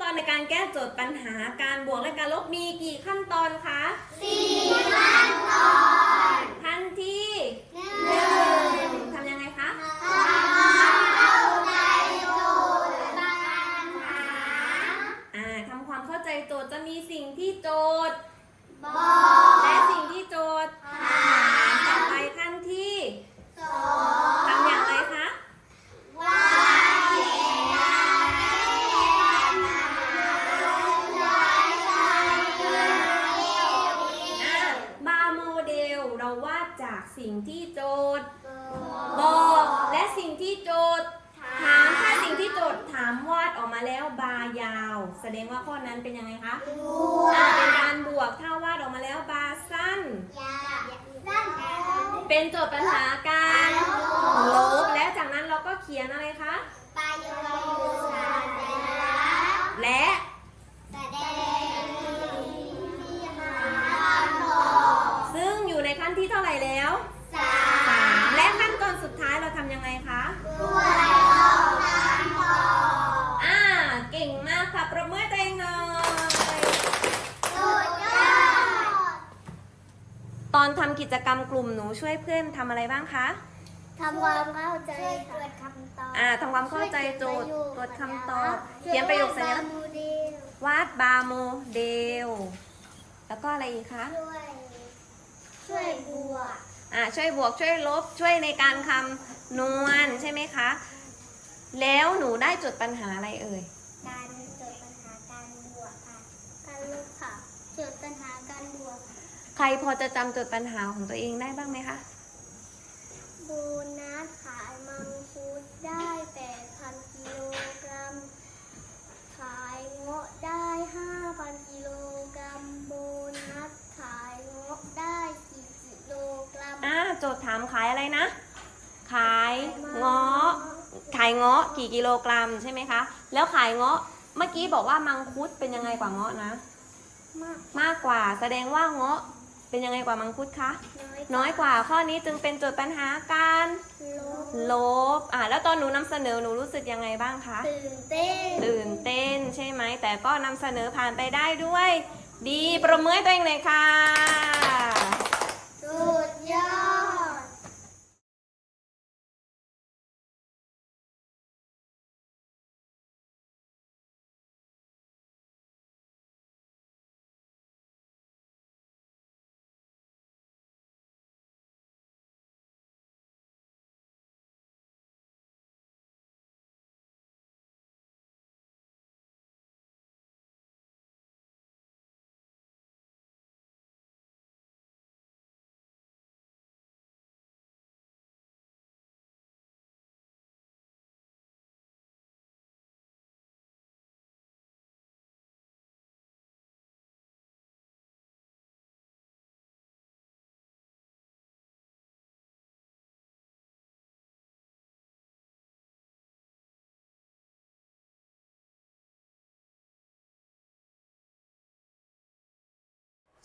ตอนในการแก้โจทย์ปัญหาการบวกและการลบมีกี่ขั้นตอนคะ วาดจากสิ่งที่โจทย์บบออกกและสิ่งที่โจทย์ถามถ้าสิ่งที่โจทย์ถามวาดออกมาแล้วบาร์ยาว แสดงว่าข้อนั้นเป็นยังไงคะบอ่าเป็นการบวกถ้าวาดออกมาแล้วบาร์สั้นยาสั้น เป็นโจทย์ปัญหาการลบแล้วจากนั้นเราก็เขียนอะไรคะ อนทำกิจกรรมกลุ่มหนูช่วยเพื่อนทำอะไรบ้างคะทำความเข้าใจตรวจคำตอบอ่าทำความเข้าใจโจทย์ตรวจคำตอบเขียนประโยคสัญลักษณ์วาดบาร์โมเดล แล้วก็อะไรอีกคะ ช่วย ช่วยบวก อ่าช่วยบวกช่วยลบช่วยในการคำนวณใช่ไหมคะ แล้วหนูได้จดปัญหาอะไรเอ่ย การจดปัญหาการบวกค่ะ การลบค่ะจดปัญหาการบวก ใครพอจะจำจดปัญหาของตัวเองได้บ้างไหมคะ โบนัสขายมังคุดได้8,000กิโลกรัม ขายเงาะได้5,000กิโลกรัม โบนัสขายเงาะได้กี่กิโลกรัมอ่าโจทย์ถามขายอะไรนะ ขายเงาะ ขายเงาะกี่กิโลกรัมใช่ไหมคะ แล้วขายเงาะ เมื่อกี้บอกว่ามังคุดเป็นยังไงกว่าเงาะนะ มากมากกว่าแสดงว่าเงาะ เป็นยังไงกว่ามังคุดคะ น้อยกว่าข้อนี้จึงเป็นโจทย์ปัญหาการลบลบอ่าแล้วตอนหนูนำเสนอหนูรู้สึกยังไงบ้างคะ ตื่นเต้น ตื่นเต้นใช่ไหม แต่ก็นำเสนอผ่านไปได้ด้วย ดีประเมือให้ตัวเองเลยค่ะสุดยอด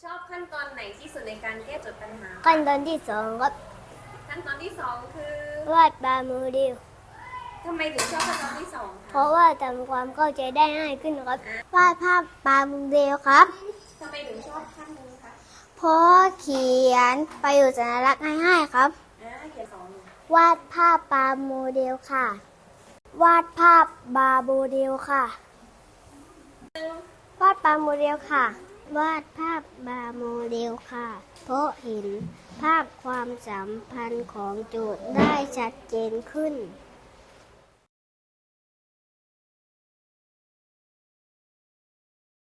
ชอบขั้นตอนไหนที่สุดในการแก้โจทย์ปัญหา ขั้นตอนที่สองครับขั้นตอนที่สองคือวาดบาร์โมเดลทำไมถึงชอบขั้นตอนที่สองเพคะราะว่าทำความเข้าใจได้ง่ายขึ้นครับวาดภาพบาร์โมเดลครับ ทำไมถึงชอบขั้นนี้คะเพราะเขียนประโยชน์สัญลักษณ์ง่ายๆครับ อ่าเขียนสองวาดภาพบาร์โมเดลค่ะ วาดภาพบาร์โมเดลค่ะ วาดบาร์โมเดลค่ะ วาดภาพบาร์โมเดลค่ะ เพราะเห็นภาพความสัมพันธ์ของโจทย์ได้ชัดเจนขึ้น